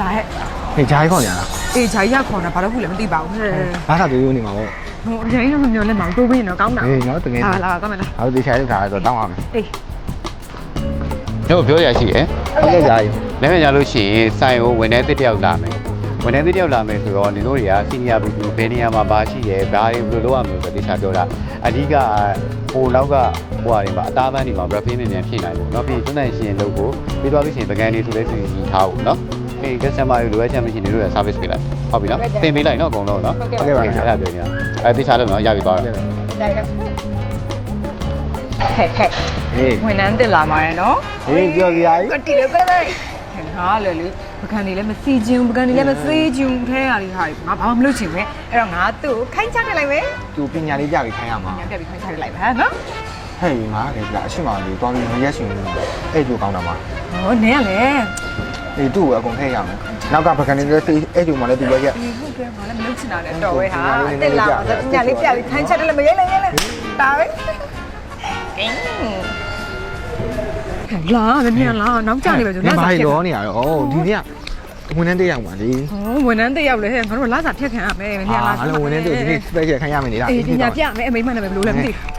လာဟဲ့ ဟေးဂျာကြီးခေါ်နေရလား အေးဂျာကြီးကခေါ်တာဘာလို့ခုလဲမသိပါဘူးဟဲ့ ဘာသာတူတူနေမှာပေါ့ ဟိုဂျာကြီးကမမျောလဲမောင်တိုးပြီးတော့ကောင်းတာ ဟေးနော်တကယ် ဟာလာကောင်းမလား အားဒီချာလေးထားတော့တောင်းရမယ် အေး တို့ပြောရရှိရယ် ဟုတ်ကဲ့ဂျာကြီး လည်းမကြလို့ရှိရင်စိုင်ကိုဝန်ထမ်းတစ်တယောက်လာမယ်ဝန်ထမ်းတစ်တယောက်လာမယ်ဆိုတော့ဒီတို့တွေကစီနီယာဘီဘယ်နေရာမှာဘာရှိရယ်ဘာတွေဘယ်လိုလုပ်ရမလဲဆိုတော့တခြားပြောတာအဓိကဟိုနောက်ကဟိုဟာတွေမှာအသားပန်းတွေမှာ rapid မြန်မြန်ဖြည့်နိုင်ဖို့เนาะပြီးသွန်တဲ့ရှင်လုပ်ဖို့ပြီးတော့လို့ရှိရင်ပကံတွေဆိုလဲစီစီထားဖို့เนาะ ဟေး customer တွေလိုအပ်ချက်မရှိနေလို့ရ service ပေးလိုက်ဟုတ်ပြီနော်သင်ပေးလိုက်နော်အကုန်လုံးနော်ဟုတ်ကဲ့ပါခင်ဗျာအဲ့ဒါပြောနေတာအဲ့တိချလို့နော်ရပြီသွားတော့ဟဲ့ဟဲ့ဟေးဝင်နှန်းတက်လာမှာရယ်နော်ဟေးပြောပြရည်ကတိလည်းပဲလိုက်ဟာလေလေပကံတွေလည်းမစီချင်ဘူးပကံတွေလည်းမစေးချင်ဘူးထဲရတွေဟာငါဘာမှမလုပ်ချင်ပဲအဲ့တော့ငါသူ့ကိုခိုင်းချခဲ့လိုက်ပဲသူပညာလေးပြပြီးခိုင်းရမှာပညာပြပြီးခိုင်းချခဲ့လိုက်ပါဟဲ့နော်ဟဲ့ငါလေကြာအရှိမလေးတော်ပြီးမရက်ရှင်ဘူးအဲ့ကြိုကောင်းတာပါဟောနင်းရလေ အေးသူ့ကိုအကုန်ထည့်ရမယ်နောက်ကပကံလေးလည်းအဲ့လိုမှလည်းသူပဲရက်ဒီဟုတ်ကဲ့ငါလည်းမလုပ်ချင်တာနဲ့တော်ပဲဟာတက်လာမှာညလေးပြပြီးခိုင်းချတက်လိုက်မရဲလဲရဲလဲဒါပဲအင်းလာမင်းလာနောက်ကျနေပဲဆိုငါဘာလို့နေရတော့ဒီနေ့ကဝန်ထမ်းတယောက်ပါလေဟောဝန်ထမ်းတက်ရောက်လေဟဲ့ငါတို့လာစာဖြတ်ခံရမယ်မင်းလာအားလုံးဝန်ထမ်းတွေဒီနေ့ special ခိုင်းရမယ်နေတာအေးပညာပြမယ်အမိမနဲ့ပဲဘယ်လိုလဲမသိဘူး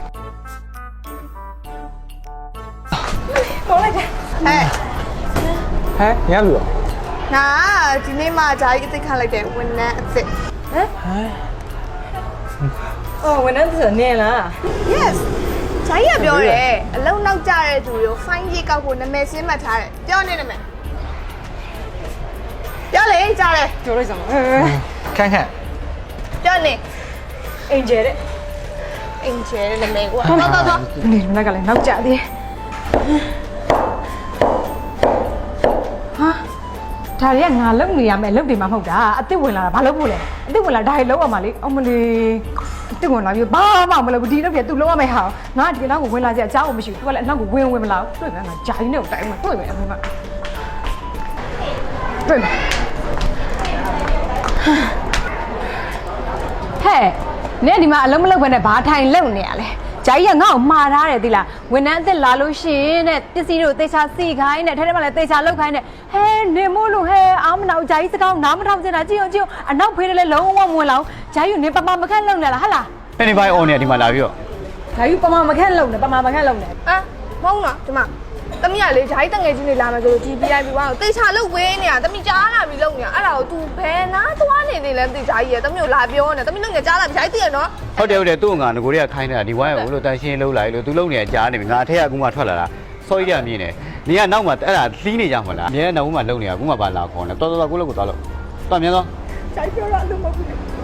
ဟဲ့ရပြီရောငါဒီနေ့မှဂျာကြီးအစ်စ်ခန့်လိုက်တယ်ဝန်ထမ်းအစ်စ်အော်ဝန်ထမ်းဆိုနေလား yes ဂျာကြီးကပြောတယ်အလုံးနောက်ကျတဲ့သူတွေကို fine ရေးကောက်ဖို့နာမည်စင်းမှတ်ထားတယ်ပြောနေတယ်မယ်ပြောလေကြားတယ်ပြောလိုက်စမ်းခန့်ခန့်ပြောနေအင်ဂျယ်တဲ့အင်ဂျယ်တဲ့နာမည်ကွာတော့တော့တော့နေမကလည်းနောက်ကျသေးဟာ ဒါတွေကငါလုံနေရမယ်လုံတယ်မှမဟုတ်တာအစ်စ်ဝင်လာတာဘာလုပ်ဖို့လဲအစ်စ်ဝင်လာဒါတွေလုံးအောင်ပါလေအမလေးအစ်စ်ဝင်လာပြီးဘာမှမလုပ်ဘူးဒီတော့ပြသူလုံးရမယ်ဟာငါဒီလောက်ကိုဝင်လာကြအချောင်းမရှိဘူးသူကလည်းအနောက်ကိုဝင်ဝင်မလာဘူးတွေ့မလားငါဂျာကြီးနဲ့ကိုတိုင်မှာတွေ့မယ်အမေကတွေ့မယ်ဟဲ့နင်ဒီမှာအလုံးမလုံးဘဲနဲ့ဘာထိုင်လုံနေရလဲ ဂျာကြီးကငါ့ကိုမှားထားတယ်သီလားဝန်ထမ်းအစ်စ်လာလို့ရှိရင်တဲ့ပစ္စည်းတို့သေချာစီခိုင်းတဲ့ထဲထဲမှာလည်းသေချာလောက်ခိုင်းတဲ့ဟဲနေမို့လို့ဟဲအာမနာဂျာကြီးစကောင်းနားမထောင်စင်တာကြည့်အောင်ကြည့်အောင်အနောက်ဖေးတယ်လည်းလုံးဝမဝင်လောက်ဂျာကြီးကိုနေပပမခက်လုံနေလားဟဟလားအဲ့ဒီဘိုင်အော်နေဒီမှာလာပြီးတော့ဂျာကြီးပပမခက်လုံနေပပမခက်လုံနေအာမဟုတ်လားဒီမှာ တမီးကလေဂျာကြီးတငယ်ချင်းတွေလာမယ်ဆိုလို့ GPIP ဝါကိုတေချာလုတ်ဝေးနေတာတမီးကြားလာပြီလုတ်နေတာအဲ့ဒါကို तू ဘယ်နာသွားနေနေလဲမသိဂျာကြီးရတမီးကိုလာပြောနေတမီးလုတ်နေကြားလာပြီဂျာကြီးသိရနော်ဟုတ်တယ်ဟုတ်တယ်သူ့ငါငကိုတွေကခိုင်းနေတာဒီဝိုင်းကိုလို့တန်ရှင်းလုံးလိုက်လို့သူလုံးနေကြားနေပြီငါအထက်ကကူမှထွက်လာတာစောကြီးရမြင်တယ်နေကနောက်မှအဲ့ဒါလှီးနေကြမှာလားအမြဲနောက်မှလုံးနေတာကူမှပါလာခေါ်နေတော်တော်တော်ကိုလို့ကိုသွားလို့တော်မြန်တော့ဂျာကြီးပြောတာအလုံးမဟုတ်ဘူး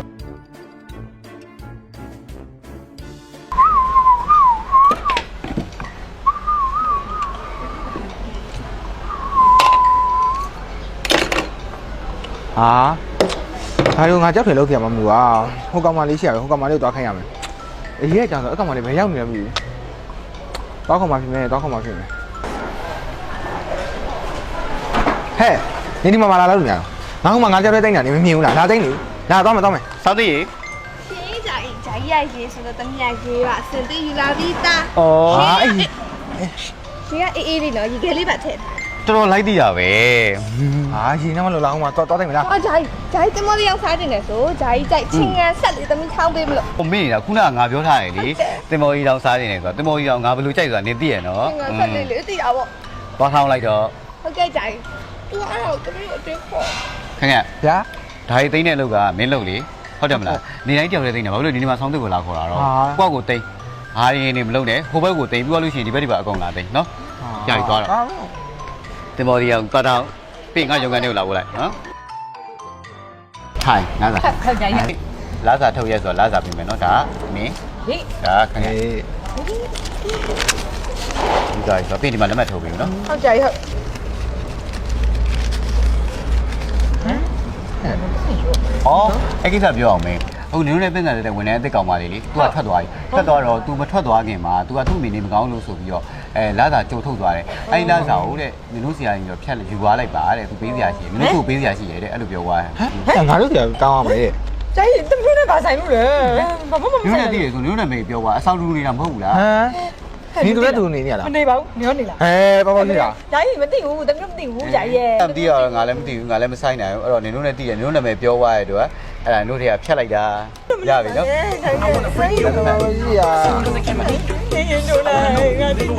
ဟာဒါရောငါကြောက်တယ်လို့ကြရမှာမလို့ပါဟိုကောင်မလေးရှိရပဲဟိုကောင်မလေးကိုတွားခိုင်းရမယ်အေးရဲ့ကြောင်ဆိုအကောင်မလေးဘယ်ရောက်နေလဲမသိဘူးတွားခေါ်မှဖြစ်မယ်တွားခေါ်မှဖြစ်မယ်ဟဲ့နေဒီမှာမလာလို့နေရတော့ငါကမှငါကြောက်တဲ့တိတ်နေတာနေမမြင်ဘူးလားလာတိတ်နေလာတော့မယ်တော့မယ်စောသေးရေရှင်ဂျာကြီးဂျာကြီးရရေးဆိုတော့တမီးရရေးပါအစင်သေးယူလာပြီးသားဩဟာအေးရှင်ကအေးအေးလေးနော်ရေခဲလေးပါထည့် တော်တော်လိုက်တည်ရပဲဟာရှင်နေမလို့လာအောင်မတော့တော့တိတ်မလားအော်ဂျာကြီးဂျာကြီးတမောလေးရောက်စားတင်တယ်ဆိုဂျာကြီးကြိုက်ချင်းငန်းဆက်လေးတမီးထောင်းပေးမလို့ဟိုမင်းနေတာခုနကငါပြောထားတယ်လေတင်မော်ကြီးတောင်စားနေတယ်ဆိုတော့တင်မော်ကြီးတောင်ငါဘယ်လိုကြိုက်ဆိုတာနင်သိရနော်ချင်းငန်းဆက်လေးလေးသိတာပေါ့သွားထောင်းလိုက်တော့ဟုတ်ကဲ့ဂျာကြီးသူအဲ့တော့တမီးကိုအတင်းခေါ်ခင်ဗျဗျာဒါရီသိန်းတဲ့လောက်ကမင်းလုပ်လေဟုတ်တယ်မလားနေတိုင်းတယောက်တည်းသိန်းတယ်ဘာလို့လဲဒီနေ့မှာဆောင်းទឹកကိုလာခေါ်တာတော့ဟာကိုယ့်ကိုသိန်းဟာရင်းနေမလုပ်နဲ့ဟိုဘက်ကိုသိန်းပြီးတော့လို့ရှိရင်ဒီဘက်ဒီဘက်အကုန်လာသိန်းနော်ကြာပြီသွားတော့ တင်မော်ကြီးကသွားတော့ပြင်ငါရုံကန်တွေကိုလာပို့လိုက်နော်ထိုင်နားစား ခက်ကြရ လာစာထုတ်ရဲဆိုတော့လာစာပြင်မယ်နော်ဒါမင်း ဟေး ဒါခင်ဗျ အေး ဒီကဆိုပြင်ဒီမှာလက်မှတ်ထုတ်ပြီနော် ဟုတ်ဂျာကြီးဟုတ် အော်အဲ့ကိစ္စပြောအောင်မင်းဟုတ်နင်တို့လည်းပြင်စားတဲ့ဝန်ထမ်းအစ်စ်ကောင်မလေးလေ तू ကထွက်သွားပြီထွက်သွားတော့ तू မထွက်သွားခင်မှာ तू ကသူ့မိနေမကောင်းလို့ဆိုပြီးတော့ အဲလာစာကြိုထုတ်သွားတယ်အဲ့ဒီလာစာကိုတဲ့နင်တို့ဆရာကြီးတော့ဖြတ်ယူသွားလိုက်ပါတဲ့ तू ပေးစရာရှိတယ်နင်တို့ကိုပေးစရာရှိတယ်တဲ့အဲ့လိုပြောသွားတယ်ဟဲ့ငါတို့တရားကောင်းအောင်ပဲဂျာကြီးတမလို့နဲ့ဘာဆိုင်လို့လဲဘာမှမနင်တို့လည်းသိရဆိုနင်တို့လည်းမေပြောသွားအဆောင်တူနေတာမဟုတ်ဘူးလားဟမ်နင်တို့လည်းသူနေနေရလားမနေပါဘူးနေရောနေလားဟဲပေါပေါရှိတာဂျာကြီးမသိဘူးတမီးမသိဘူးဂျာကြီးရဲ့မသိရတော့ငါလည်းမသိဘူးငါလည်းမဆိုင်နိုင်ဘူးအဲ့တော့နင်တို့လည်းသိတယ်နင်တို့နာမည်ပြောသွားတဲ့အတွက်အဲ့ဒါနင်တို့တွေကဖြတ်လိုက်တာရပြီနော် ပေါပေါရှိတာရင်ရင်တို့လားငါဒီငါတို့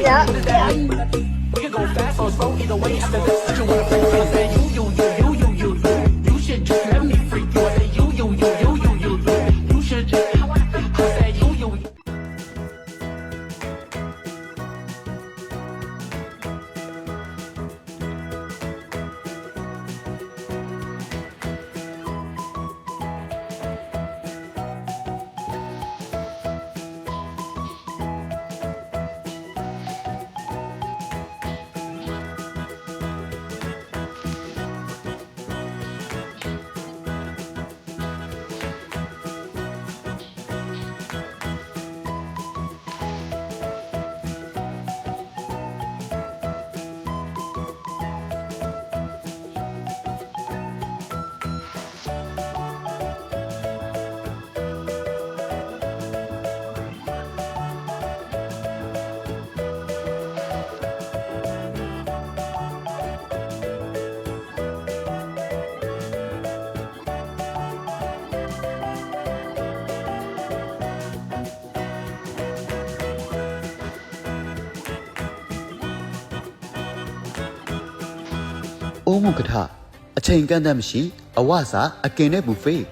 ပြ အိုးမုကထအချိန်ကန့်သတ်မရှိ အဝစာအကင်နဲ့ဘူဖေး